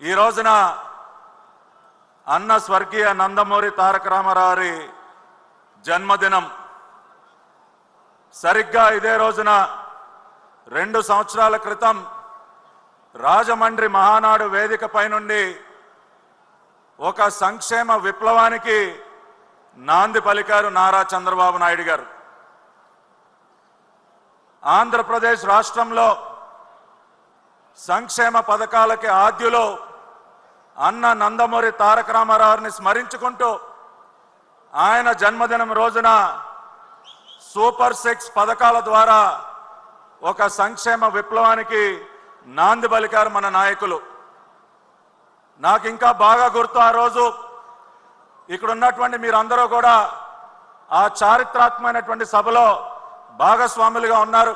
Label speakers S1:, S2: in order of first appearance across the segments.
S1: ఈ రోజున అన్న స్వర్గీయ నందమూరి తారక రామారావు జన్మదినం. సరిగ్గా ఇదే రోజున రెండు సంవత్సరాల క్రితం రాజమండ్రి మహానాడు వేదికపై నుండి ఒక సంక్షేమ విప్లవానికి నాంది పలికారు నారా చంద్రబాబు నాయుడు గారు. ఆంధ్రప్రదేశ్ రాష్ట్రంలో సంక్షేమ పథకాలకి ఆద్యులు అన్న నందమూరి తారక రామారావుని స్మరించుకుంటూ ఆయన జన్మదినం రోజున సూపర్ సిక్స్ పథకాల ద్వారా ఒక సంక్షేమ విప్లవానికి నాంది పలికారు మన నాయకులు. నాకు ఇంకా బాగా గుర్తు ఆ రోజు ఇక్కడ ఉన్నటువంటి మీరందరూ కూడా ఆ చారిత్రాత్మకమైనటువంటి సభలో భాగస్వాములుగా ఉన్నారు.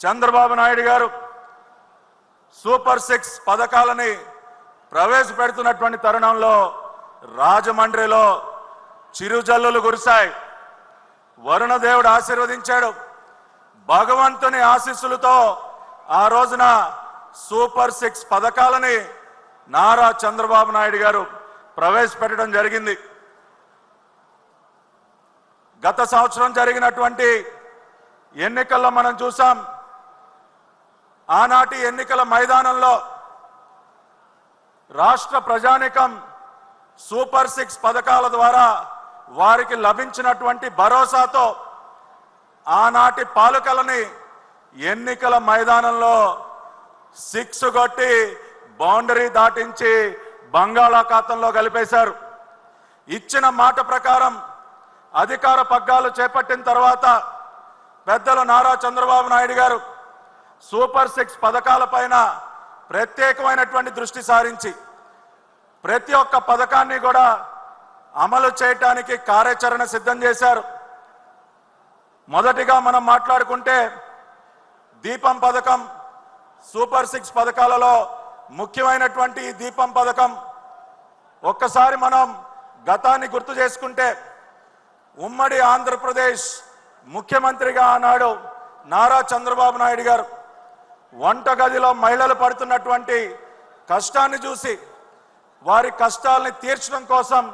S1: చంద్రబాబు నాయుడు గారు సూపర్ సిక్స్ పథకాలని ప్రవేశపెడుతున్నటువంటి తరుణంలో రాజమండ్రిలో చిరుజల్లులు కురిశాయి. వరుణదేవుడు ఆశీర్వదించాడు. భగవంతుని ఆశీస్సులతో ఆ రోజున సూపర్ సిక్స్ పథకాలని నారా చంద్రబాబు నాయుడు గారు ప్రవేశపెట్టడం జరిగింది. గత సంవత్సరం జరిగినటువంటి ఎన్నికల్లో మనం చూసాం ఆనాటి ఎన్నికల మైదానంలో రాష్ట్ర ప్రజానికం సూపర్ సిక్స్ పథకాల ద్వారా వారికి లభించినటువంటి భరోసాతో ఆనాటి పాలకులని ఎన్నికల మైదానంలో సిక్స్ కొట్టి బౌండరీ దాటించి బంగాళాఖాతంలో కలిపేశారు. ఇచ్చిన మాట ప్రకారం అధికార పగ్గాలు చేపట్టిన తర్వాత పెద్దలు నారా చంద్రబాబు నాయుడు గారు సూపర్ సిక్స్ పథకాలపైన ప్రత్యేకమైనటువంటి దృష్టి సారించి ప్రతి ఒక్క పథకాన్ని కూడా అమలు చేయటానికి కార్యాచరణ సిద్ధం చేశారు. మొదటిగా మనం మాట్లాడుకుంటే దీపం పథకం సూపర్ సిక్స్ పథకాలలో ముఖ్యమైనటువంటి దీపం పథకం ఒక్కసారి మనం గతాన్ని గుర్తు చేసుకుంటే ఉమ్మడి ఆంధ్రప్రదేశ్ ముఖ్యమంత్రిగా ఆనాడు నారా చంద్రబాబు నాయుడు గారు వంటగదిలో మహిళలు పడుతున్నటువంటి కష్టాన్ని చూసి వారి కష్టాలని తీర్చడం కోసం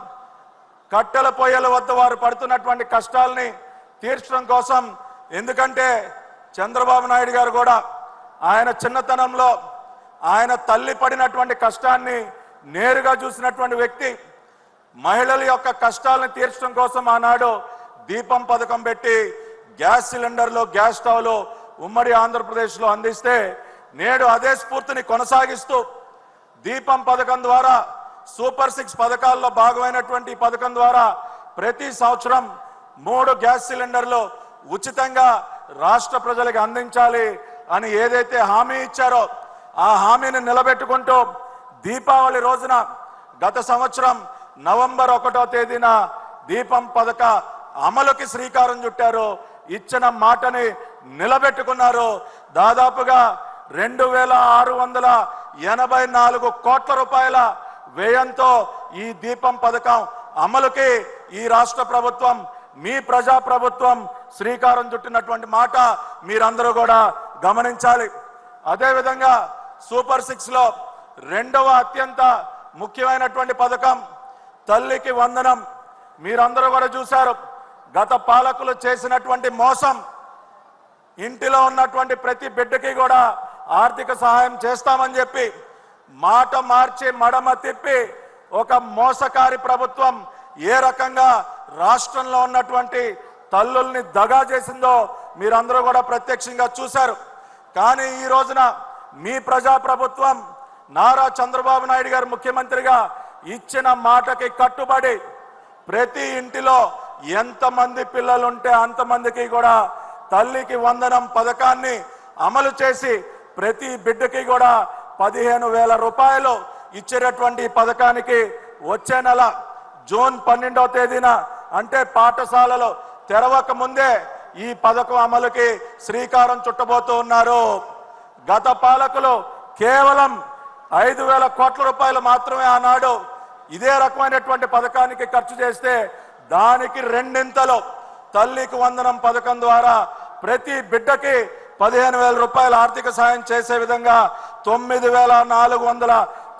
S1: కట్టెల పొయ్యల వద్ద వారు పడుతున్నటువంటి కష్టాలని తీర్చడం కోసం ఎందుకంటే చంద్రబాబు నాయుడు గారు కూడా ఆయన చిన్నతనంలో ఆయన తల్లి పడినటువంటి కష్టాన్ని నేరుగా చూసినటువంటి వ్యక్తి మహిళల యొక్క కష్టాలను తీర్చడం కోసం ఆనాడు దీపం పథకం పెట్టి గ్యాస్ సిలిండర్లు గ్యాస్ స్టవ్లు ఉమ్మడి ఆంధ్రప్రదేశ్లో అందిస్తే నేడు అదే స్ఫూర్తిని కొనసాగిస్తూ దీపం పథకం ద్వారా సూపర్ సిక్స్ పథకాల్లో భాగమైనటువంటి పథకం ద్వారా ప్రతి సంవత్సరం మూడు గ్యాస్ సిలిండర్లు ఉచితంగా రాష్ట్ర ప్రజలకు అందించాలి అని ఏదైతే హామీ ఇచ్చారో ఆ హామీని నిలబెట్టుకుంటూ దీపావళి రోజున గత సంవత్సరం నవంబర్ ఒకటో తేదీన దీపం పథక అమలుకి శ్రీకారం చుట్టారు. ఇచ్చిన మాటని నిలబెట్టుకున్నారు. దాదాపుగా రెండు వేల ఆరు వందల ఎనభై నాలుగు కోట్ల రూపాయల వ్యయంతో ఈ దీపం పథకం అమలుకి ఈ రాష్ట్ర ప్రభుత్వం మీ ప్రజా ప్రభుత్వం శ్రీకారం చుట్టినటువంటి మాట మీరందరూ కూడా గమనించాలి. అదేవిధంగా సూపర్ సిక్స్లో రెండవ అత్యంత ముఖ్యమైనటువంటి పథకం తల్లికి వందనం. మీరందరూ కూడా చూశారు. గత పాలకులు చేసినటువంటి మోసం ఇంటిలో ఉన్నటువంటి ప్రతి బిడ్డకి కూడా ఆర్థిక సహాయం చేస్తామని చెప్పి మాట మార్చి మడమ తిప్పి ఒక మోసకారి ప్రభుత్వం ఏ రకంగా రాష్ట్రంలో ఉన్నటువంటి తల్లుల్ని దగా చేసిందో మీరందరూ కూడా ప్రత్యక్షంగా చూశారు. కానీ ఈ రోజున మీ ప్రజా ప్రభుత్వం నారా చంద్రబాబు నాయుడు గారు ముఖ్యమంత్రిగా ఇచ్చిన మాటకి కట్టుబడి ప్రతి ఇంటిలో ఎంతమంది పిల్లలుంటే అంతమందికి కూడా తల్లికి వందనం పథకాన్ని అమలు చేసి ప్రతి బిడ్డకి కూడా పదిహేను వేల రూపాయలు ఇచ్చేటటువంటి పథకానికి వచ్చే నెల జూన్ పన్నెండవ తేదీన అంటే పాఠశాలలు తెరవక ముందే ఈ పథకం అమలుకి శ్రీకారం చుట్టబోతూ ఉన్నారు. గత పాలకులు కేవలం ఐదు వేల కోట్ల రూపాయలు మాత్రమే ఆనాడు ఇదే రకమైనటువంటి పథకానికి ఖర్చు చేస్తే దానికి రెండింతలు తల్లికి వందనం పథకం ద్వారా ప్రతి బిడ్డకి పదిహేను వేల రూపాయల ఆర్థిక సాయం చేసే విధంగా తొమ్మిది వేల నాలుగు వందల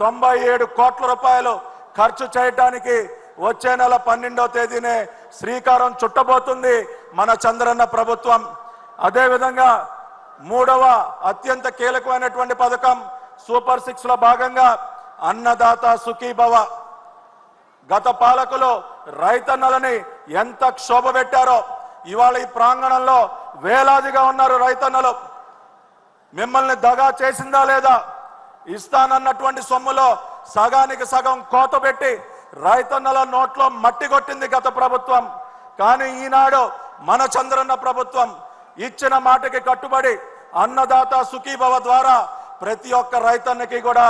S1: తొంభై ఏడు కోట్ల రూపాయలు ఖర్చు చేయటానికి వచ్చే నెల పన్నెండవ తేదీనే శ్రీకారం చుట్టబోతుంది మన చంద్రన్న ప్రభుత్వం. అదేవిధంగా మూడవ అత్యంత కీలకమైనటువంటి పథకం సూపర్ సిక్స్లో భాగంగా అన్నదాత సుఖీభవ. గత పాలకులు రైతన్నలని ఎంత క్షోభ పెట్టారో ఇవాళ ఈ ప్రాంగణంలో వేలాదిగా ఉన్నారు రైతన్నలు. మిమ్మల్ని దగా చేసిందా లేదా? ఇస్తానన్నటువంటి సొమ్ములో సగానికి సగం కోత పెట్టి రైతన్నల నోట్లో మట్టి కొట్టింది గత ప్రభుత్వం. కానీ ఈనాడు మన చంద్రన్న ప్రభుత్వం ఇచ్చిన మాటకి కట్టుబడి అన్నదాత సుఖీభవ ద్వారా ప్రతి ఒక్క రైతన్నకి కూడా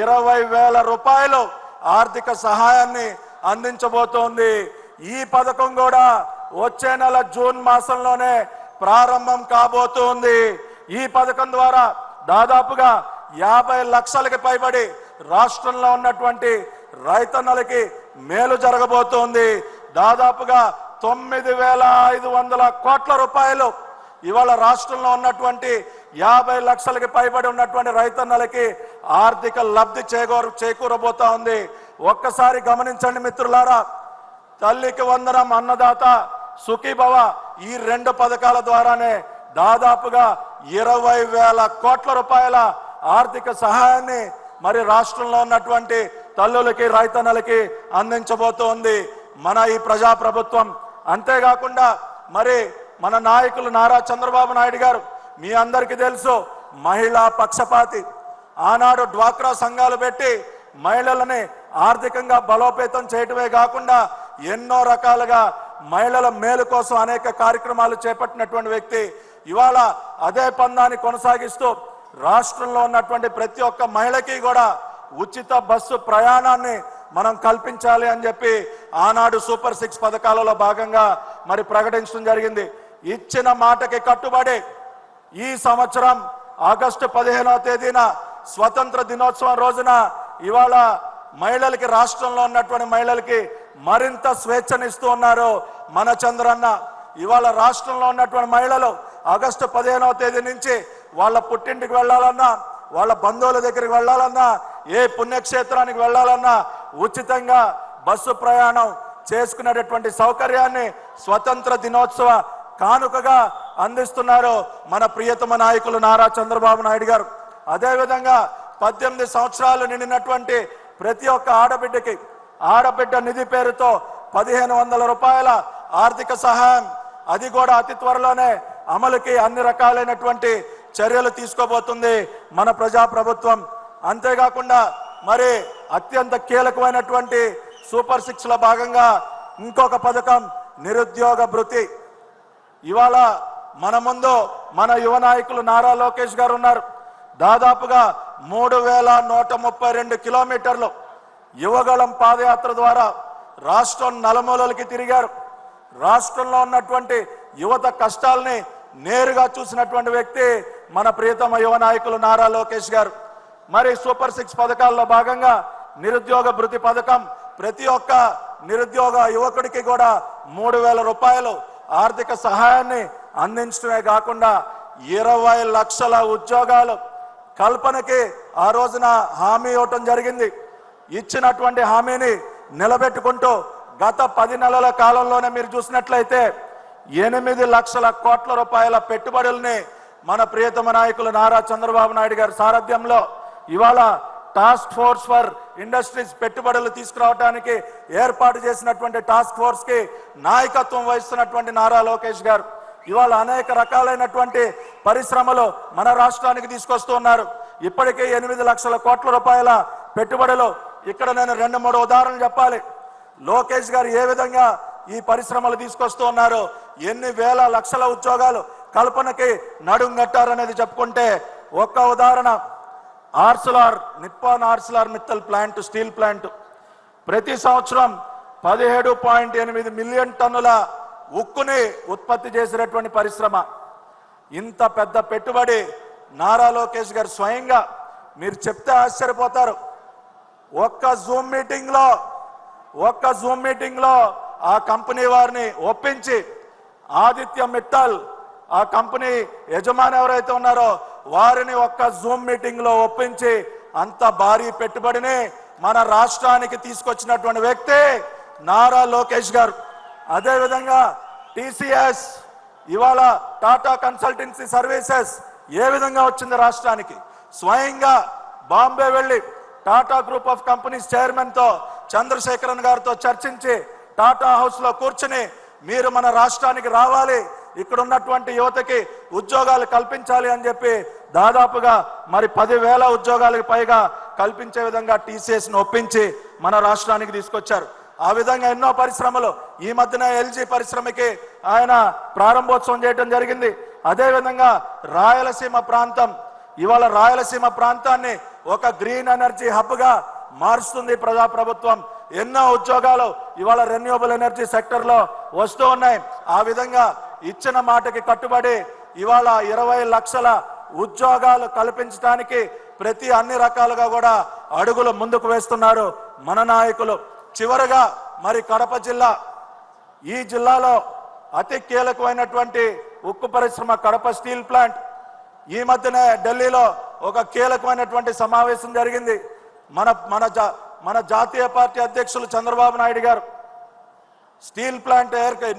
S1: ఇరవై వేల రూపాయలు ఆర్థిక సహాయాన్ని అందించబోతోంది. ఈ పథకం కూడా వచ్చే నెల జూన్ మాసంలోనే ప్రారంభం కాబోతుంది. ఈ పథకం ద్వారా దాదాపుగా యాభై లక్షలకి పైబడి రాష్ట్రంలో ఉన్నటువంటి రైతన్నలకి మేలు జరగబోతోంది. దాదాపుగా తొమ్మిది వేల ఐదు వందల కోట్ల రూపాయలు ఇవాళ రాష్ట్రంలో ఉన్నటువంటి యాభై లక్షలకి పైబడి ఉన్నటువంటి రైతన్నలకి ఆర్థిక లబ్ధి చేకూర చేకూరబోతా ఉంది. ఒక్కసారి గమనించండి మిత్రులారా తల్లికి వందనం అన్నదాత సుఖీభవ ఈ రెండు పథకాల ద్వారానే దాదాపుగా ఇరవై వేల కోట్ల రూపాయల ఆర్థిక సహాయాన్ని మరి రాష్ట్రంలో ఉన్నటువంటి తల్లులకి రైతన్నలకి అందించబోతోంది మన ఈ ప్రజా ప్రభుత్వం అంతేకాకుండా మరి మన నాయకులు నారా చంద్రబాబు నాయుడు గారు మీ అందరికీ తెలుసు మహిళా పక్షపాతి. ఆనాడు డ్వాక్రా సంఘాలు పెట్టి మహిళలని ఆర్థికంగా బలోపేతం చేయటమే కాకుండా ఎన్నో రకాలుగా మహిళల మేలు కోసం అనేక కార్యక్రమాలు చేపట్టినటువంటి వ్యక్తి ఇవాళ అదే పందాన్ని కొనసాగిస్తూ రాష్ట్రంలో ఉన్నటువంటి ప్రతి ఒక్క మహిళకి కూడా ఉచిత బస్సు ప్రయాణాన్ని మనం కల్పించాలి అని చెప్పి ఆనాడు సూపర్ సిక్స్ పథకాలలో భాగంగా మరి ప్రకటించడం జరిగింది. ఇచ్చిన మాటకి కట్టుబడి ఈ సంవత్సరం ఆగస్టు పదిహేనవ తేదీన స్వతంత్ర దినోత్సవం రోజున ఇవాళ మహిళలకి రాష్ట్రంలో ఉన్నటువంటి మహిళలకి మరింత స్వేచ్ఛనిస్తూ ఉన్నారు మన చంద్రన్న. ఇవాళ రాష్ట్రంలో ఉన్నటువంటి మహిళలు ఆగస్టు పదిహేనవ తేదీ నుంచి వాళ్ళ పుట్టింటికి వెళ్ళాలన్నా వాళ్ళ బంధువుల దగ్గరికి వెళ్ళాలన్నా ఏ పుణ్యక్షేత్రానికి వెళ్ళాలన్నా ఉచితంగా బస్సు ప్రయాణం చేసుకునేటటువంటి సౌకర్యాన్ని స్వతంత్ర దినోత్సవ కానుకగా అందిస్తున్నారు మన ప్రియతమ నాయకులు నారా చంద్రబాబు నాయుడు గారు. అదేవిధంగా పద్దెనిమిది సంవత్సరాలు నిండినటువంటి ప్రతి ఒక్క ఆడబిడ్డకి ఆడబిడ్డ నిధి పేరుతో పదిహేను వందల రూపాయల ఆర్థిక సహాయం. అది కూడా అతి త్వరలోనే అమలుకి అన్ని రకాలైనటువంటి చర్యలు తీసుకోబోతుంది మన ప్రజా ప్రభుత్వం అంతేకాకుండా మరి అత్యంత కీలకమైనటువంటి సూపర్ సిక్స్లో భాగంగా ఇంకొక పథకం నిరుద్యోగ భృతి. ఇవాళ మన ముందు మన యువ నాయకులు నారా లోకేష్ గారు ఉన్నారు. దాదాపుగా మూడు వేల నూట ముప్పై రెండు కిలోమీటర్లు యువగళం పాదయాత్ర ద్వారా రాష్ట్రం నలమూలలకి తిరిగారు. రాష్ట్రంలో ఉన్నటువంటి యువత కష్టాల్ని నేరుగా చూసినటువంటి వ్యక్తి మన ప్రియతమ యువ నాయకులు నారా లోకేష్ గారు. మరి సూపర్ సిక్స్ పథకాల్లో భాగంగా నిరుద్యోగ భృతి పథకం ప్రతి ఒక్క నిరుద్యోగ యువకుడికి కూడా మూడు వేల రూపాయలు ఆర్థిక సహాయాన్ని అందించడమే కాకుండా ఇరవై లక్షల ఉద్యోగాలు కల్పనకి ఆ రోజున హామీ ఇవ్వటం జరిగింది. ఇచ్చినటువంటి హామీని నిలబెట్టుకుంటూ గత పది నెలల కాలంలోనే మీరు చూసినట్లయితే ఎనిమిది లక్షల కోట్ల రూపాయల పెట్టుబడుల్ని మన ప్రియతమ నాయకులు నారా చంద్రబాబు నాయుడు గారి సారథ్యంలో ఇవాళ టాస్క్ ఫోర్స్ ఫర్ ఇండస్ట్రీస్ పెట్టుబడులు తీసుకురావడానికి ఏర్పాటు చేసినటువంటి టాస్క్ ఫోర్స్కి నాయకత్వం వహిస్తున్నటువంటి నారా లోకేష్ గారు ఇవాళ అనేక రకాలైనటువంటి పరిశ్రమలు మన రాష్ట్రానికి తీసుకొస్తూ ఉన్నారు. ఇప్పటికే ఎనిమిది లక్షల కోట్ల రూపాయల పెట్టుబడులు ఇక్కడ నేను రెండు మూడు ఉదాహరణలు చెప్పాలి. లోకేష్ గారు ఏ విధంగా ఈ పరిశ్రమలు తీసుకొస్తూ ఉన్నారో ఎన్ని వేల లక్షల ఉద్యోగాలు కల్పనకి నడుం కట్టారనేది చెప్పుకుంటే ఒక్క ఉదాహరణ Arcelor Nippon Arcelor Mittal plant steel plant. ప్రతి సంవత్సరం పదిహేడు పాయింట్ ఎనిమిది మిలియన్ టన్నుల ఉక్కుని ఉత్పత్తి చేసినటువంటి పరిశ్రమ. ఇంత పెద్ద పెట్టుబడి నారా లోకేష్ గారు స్వయంగా మీరు చెప్తే ఆశ్చర్యపోతారు. ఒక్క జూమ్ మీటింగ్లో ఒక్క జూమ్ మీటింగ్లో ఆ కంపెనీ వారిని ఒప్పించి ఆదిత్య మిట్టల్ ఆ కంపెనీ యజమాని ఎవరైతే ఉన్నారో వారిని ఒక్క జూమ్ మీటింగ్లో ఒప్పించి అంత భారీ పెట్టుబడిని మన రాష్ట్రానికి తీసుకొచ్చినటువంటి వ్యక్తి నారా లోకేష్ గారు. అదేవిధంగా టీసీఎస్ ఇవాళ టాటా కన్సల్టెన్సీ సర్వీసెస్ ఏ విధంగా వచ్చింది రాష్ట్రానికి? స్వయంగా బాంబే వెళ్ళి టాటా గ్రూప్ ఆఫ్ కంపెనీస్ చైర్మన్తో చంద్రశేఖరన్ గారితో చర్చించి టాటా హౌస్లో కూర్చుని మీరు మన రాష్ట్రానికి రావాలి ఇక్కడ ఉన్నటువంటి యువతకి ఉద్యోగాలు కల్పించాలి అని చెప్పి దాదాపుగా మరి పదివేల ఉద్యోగాలకు పైగా కల్పించే విధంగా టీసీఎస్ను ఒప్పించి మన రాష్ట్రానికి తీసుకొచ్చారు. ఆ విధంగా ఎన్నో పరిశ్రమలు ఈ మధ్యన ఎల్జీ పరిశ్రమకి ఆయన ప్రారంభోత్సవం చేయడం జరిగింది. అదేవిధంగా రాయలసీమ ప్రాంతం ఇవాళ రాయలసీమ ప్రాంతాన్ని ఒక గ్రీన్ ఎనర్జీ హబ్గా మారుస్తుంది ప్రజాప్రభుత్వం. ఎన్నో ఉద్యోగాలు ఇవాళ రెన్యూవబుల్ ఎనర్జీ సెక్టర్లో వస్తూ ఉన్నాయి. ఆ విధంగా ఇచ్చిన మాటకి కట్టుబడి ఇవాళ ఇరవై లక్షల ఉద్యోగాలు కల్పించడానికి ప్రతి అన్ని రకాలుగా కూడా అడుగులు ముందుకు వేస్తున్నారు మన నాయకులు. చివరగా మరి కడప జిల్లా ఈ జిల్లాలో అతి కీలకమైనటువంటి ఉక్కు పరిశ్రమ కడప స్టీల్ ప్లాంట్. ఈ మధ్యనే ఢిల్లీలో ఒక కీలకమైనటువంటి సమావేశం జరిగింది. మన మన జా మన జాతీయ పార్టీ అధ్యక్షులు చంద్రబాబు నాయుడు గారు. స్టీల్ ప్లాంట్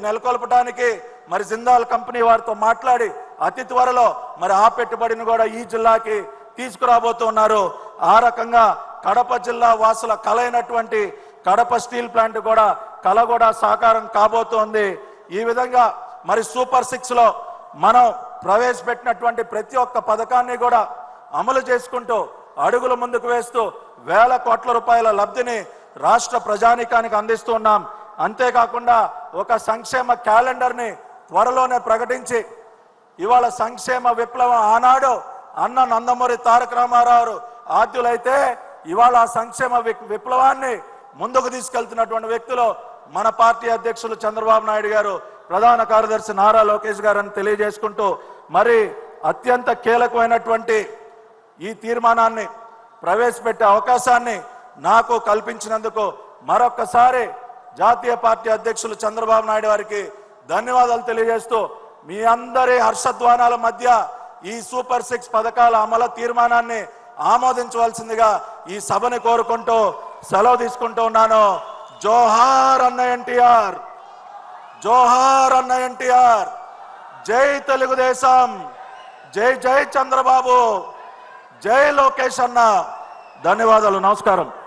S1: నెలకొల్పడానికి మరి జిందాల్ కంపెనీ వారితో మాట్లాడి అతి త్వరలో మరి ఆ పెట్టుబడిని కూడా ఈ జిల్లాకి తీసుకురాబోతున్నారు. ఆ రకంగా కడప జిల్లా వాసుల కలైనటువంటి కడప స్టీల్ ప్లాంట్ కూడా కళ కూడా సాకారం కాబోతోంది. ఈ విధంగా మరి సూపర్ సిక్స్లో మనం ప్రవేశపెట్టినటువంటి ప్రతి ఒక్క పథకాన్ని కూడా అమలు చేసుకుంటూ అడుగులు ముందుకు వేస్తూ వేల కోట్ల రూపాయల లబ్ధిని రాష్ట్ర ప్రజానీకానికి అందిస్తూ ఉన్నాం. అంతేకాకుండా ఒక సంక్షేమ క్యాలెండర్ని త్వరలోనే ప్రకటించి ఇవాళ సంక్షేమ విప్లవం ఆనాడు అన్న నందమూరి తారక రామారావు ఆద్యులైతే ఇవాళ ఆ సంక్షేమ వి- విప్లవాన్ని ముందుకు తీసుకెళ్తున్నటువంటి వ్యక్తులు మన పార్టీ అధ్యక్షులు చంద్రబాబు నాయుడు గారు ప్రధాన కార్యదర్శి నారా లోకేష్ గారు అని తెలియజేసుకుంటూ మరి అత్యంత కీలకమైనటువంటి ఈ తీర్మానాన్ని ప్రవేశపెట్టే అవకాశాన్ని నాకు కల్పించినందుకు మరొక్కసారి జాతీయ పార్టీ అధ్యక్షులు చంద్రబాబు నాయుడు వారికి ధన్యవాదాలు తెలియజేస్తూ మీ అందరి హర్షధ్వానాల మధ్య ఈ సూపర్ సిక్స్ పథకాల అమలు తీర్మానాన్ని ఆమోదించవలసిందిగా ఈ సభని కోరుకుంటూ సెలవు తీసుకుంటూ ఉన్నాను. జోహార్ అన్న ఎన్టీఆర్! జోహార్ అన్న ఎన్టీఆర్! జై తెలుగుదేశం! జై జై చంద్రబాబు! జై లోకేష్ అన్న. ధన్యవాదాలు నమస్కారం.